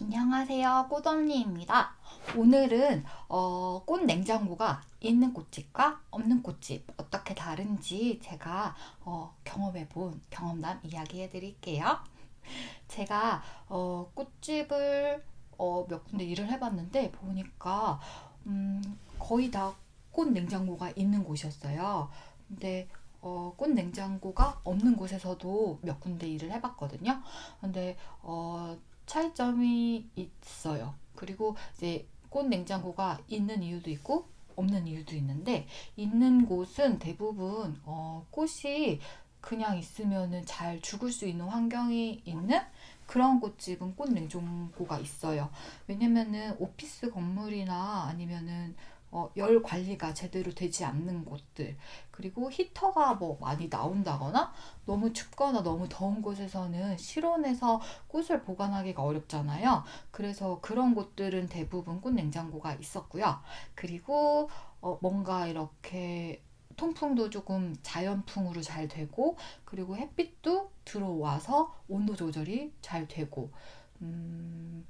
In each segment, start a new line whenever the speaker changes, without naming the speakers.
안녕하세요. 꽃언니입니다. 오늘은 어, 꽃 냉장고가 있는 꽃집과 없는 꽃집 어떻게 다른지 제가 어, 경험해본 경험담 이야기해 드릴게요. 제가 어, 꽃집을 어, 몇 군데 일을 해봤는데 보니까 음, 거의 다 꽃 냉장고가 있는 곳이었어요. 근데 어, 꽃 냉장고가 없는 곳에서도 몇 군데 일을 해봤거든요. 근데 어, 차이점이 있어요. 그리고 이제 꽃 냉장고가 있는 이유도 있고 없는 이유도 있는데 있는 곳은 대부분 어, 꽃이 그냥 있으면은 잘 죽을 수 있는 환경이 있는 그런 꽃집은 꽃 냉장고가 있어요. 왜냐면은 오피스 건물이나 아니면은 어, 열 관리가 제대로 되지 않는 곳들, 그리고 히터가 뭐 많이 나온다거나 너무 춥거나 너무 더운 곳에서는 실온에서 꽃을 보관하기가 어렵잖아요. 그래서 그런 곳들은 대부분 꽃 냉장고가 있었고요. 그리고 어, 뭔가 이렇게 통풍도 조금 자연풍으로 잘 되고, 그리고 햇빛도 들어와서 온도 조절이 잘 되고, 음,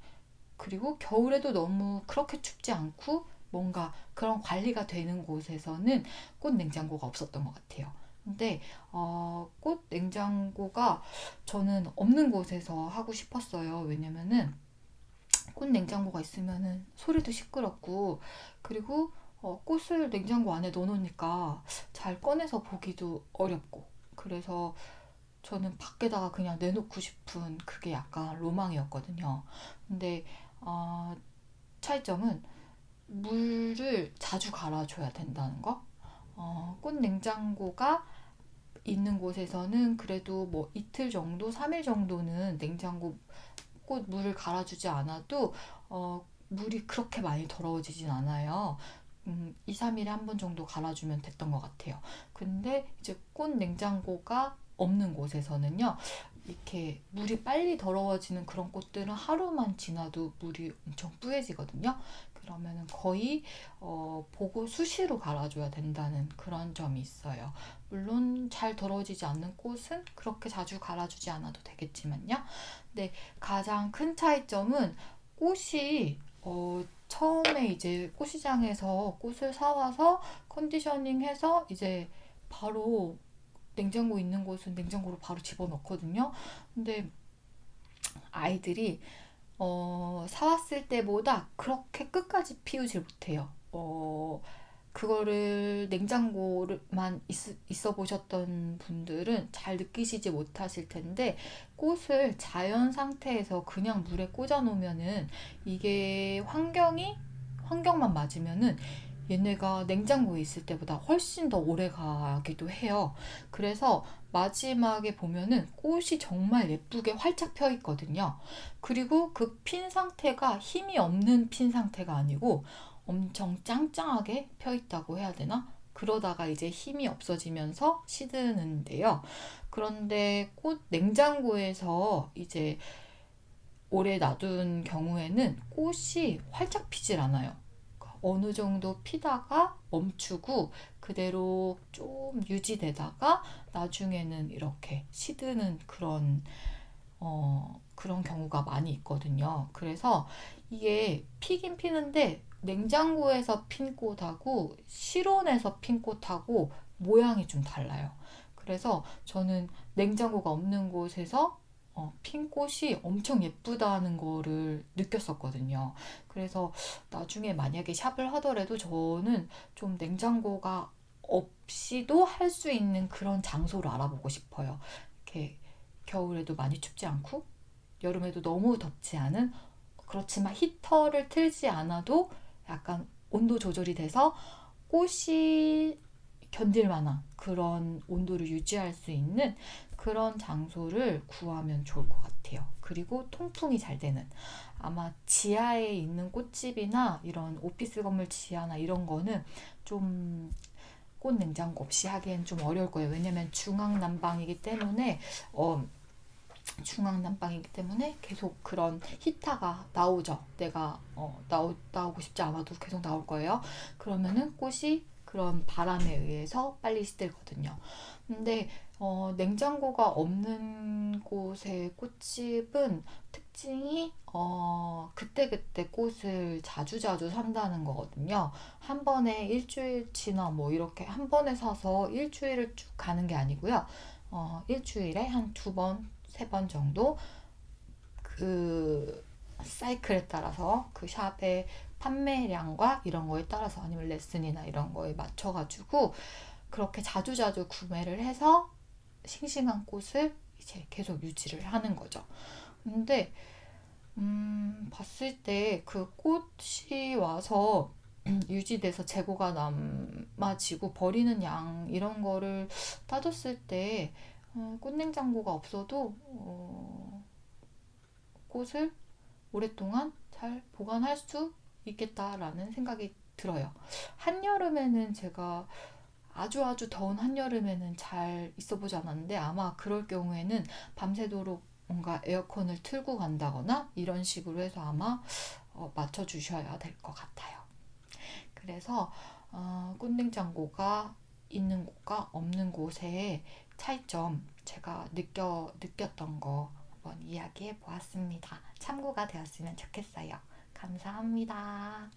그리고 겨울에도 너무 그렇게 춥지 않고 뭔가 그런 관리가 되는 곳에서는 꽃 냉장고가 없었던 것 같아요. 근데 어, 꽃 냉장고가 저는 없는 곳에서 하고 싶었어요. 왜냐면은 꽃 냉장고가 있으면은 소리도 시끄럽고 그리고 어, 꽃을 냉장고 안에 넣어놓으니까 잘 꺼내서 보기도 어렵고 그래서 저는 밖에다가 그냥 내놓고 싶은 그게 약간 로망이었거든요. 근데 어, 차이점은 물을 자주 갈아줘야 된다는 거. 어, 꽃 냉장고가 있는 곳에서는 그래도 뭐 이틀 정도, 3일 정도는 냉장고 꽃 물을 갈아주지 않아도 어, 물이 그렇게 많이 더러워지진 않아요. 음, 2, 3일에 한 번 정도 갈아주면 됐던 것 같아요. 근데 이제 꽃 냉장고가 없는 곳에서는요, 이렇게 물이 빨리 더러워지는 그런 꽃들은 하루만 지나도 물이 엄청 뿌얘지거든요. 그러면은 거의 어, 보고 수시로 갈아줘야 된다는 그런 점이 있어요. 물론 잘 더러워지지 않는 꽃은 그렇게 자주 갈아주지 않아도 되겠지만요. 근데 가장 큰 차이점은 꽃이 어, 처음에 이제 꽃시장에서 꽃을 사와서 컨디셔닝 해서 이제 바로 냉장고 있는 곳은 냉장고로 바로 집어넣거든요. 근데 아이들이 어, 사왔을 때보다 그렇게 끝까지 피우질 못해요. 어, 그거를 냉장고만 있, 있어 보셨던 분들은 잘 느끼시지 못하실 텐데 꽃을 자연 상태에서 그냥 물에 꽂아 놓으면은 이게 환경이 환경만 맞으면은 얘네가 냉장고에 있을 때보다 훨씬 더 오래 가기도 해요. 그래서 마지막에 보면은 꽃이 정말 예쁘게 활짝 펴 있거든요. 그리고 그 핀 상태가 힘이 없는 핀 상태가 아니고 엄청 짱짱하게 펴 있다고 해야 되나? 그러다가 이제 힘이 없어지면서 시드는데요. 그런데 꽃 냉장고에서 이제 오래 놔둔 경우에는 꽃이 활짝 피질 않아요. 어느 정도 피다가 멈추고 그대로 좀 유지되다가 나중에는 이렇게 시드는 그런 어, 그런 경우가 많이 있거든요. 그래서 이게 피긴 피는데 냉장고에서 핀 꽃하고 실온에서 핀 꽃하고 모양이 좀 달라요. 그래서 저는 냉장고가 없는 곳에서 어, 핀 꽃이 엄청 예쁘다는 거를 느꼈었거든요. 그래서 나중에 만약에 샵을 하더라도 저는 좀 냉장고가 없이도 할 수 있는 그런 장소를 알아보고 싶어요. 이렇게 겨울에도 많이 춥지 않고 여름에도 너무 덥지 않은 그렇지만 히터를 틀지 않아도 약간 온도 조절이 돼서 꽃이 견딜 만한 그런 온도를 유지할 수 있는 그런 장소를 구하면 좋을 것 같아요. 그리고 통풍이 잘 되는 아마 지하에 있는 꽃집이나 이런 오피스 건물 지하나 이런 거는 좀 꽃 냉장고 없이 하기엔 좀 어려울 거예요. 왜냐면 중앙 난방이기 때문에 어, 중앙 난방이기 때문에 계속 그런 히타가 나오죠. 내가 어, 나오, 나오고 싶지 않아도 계속 나올 거예요. 그러면은 꽃이 그런 바람에 의해서 빨리 시들거든요. 근데 어, 냉장고가 없는 곳의 꽃집은 특징이 어, 그때그때 꽃을 자주자주 산다는 거거든요. 한 번에 일주일치나 뭐 이렇게 한 번에 사서 일주일을 쭉 가는 게 아니고요. 어, 일주일에 한 두 번, 세 번 정도 그 사이클에 따라서 그 샵의 판매량과 이런 거에 따라서 아니면 레슨이나 이런 거에 맞춰가지고 그렇게 자주자주 구매를 해서 싱싱한 꽃을 이제 계속 유지를 하는 거죠. 근데 음, 봤을 때 그 꽃이 와서 유지돼서 재고가 남아지고 버리는 양 이런 거를 따졌을 때 어, 꽃냉장고가 없어도 어, 꽃을 오랫동안 잘 보관할 수 있겠다라는 생각이 들어요. 한여름에는 제가 아주 아주 더운 한여름에는 잘 있어 보지 않았는데 아마 그럴 경우에는 밤새도록 뭔가 에어컨을 틀고 간다거나 이런 식으로 해서 아마 어, 맞춰 주셔야 될 것 같아요. 그래서 어, 꽃냉장고가 있는 곳과 없는 곳의 차이점 제가 느껴 느꼈던 거 한번 이야기해 보았습니다. 참고가 되었으면 좋겠어요. 감사합니다.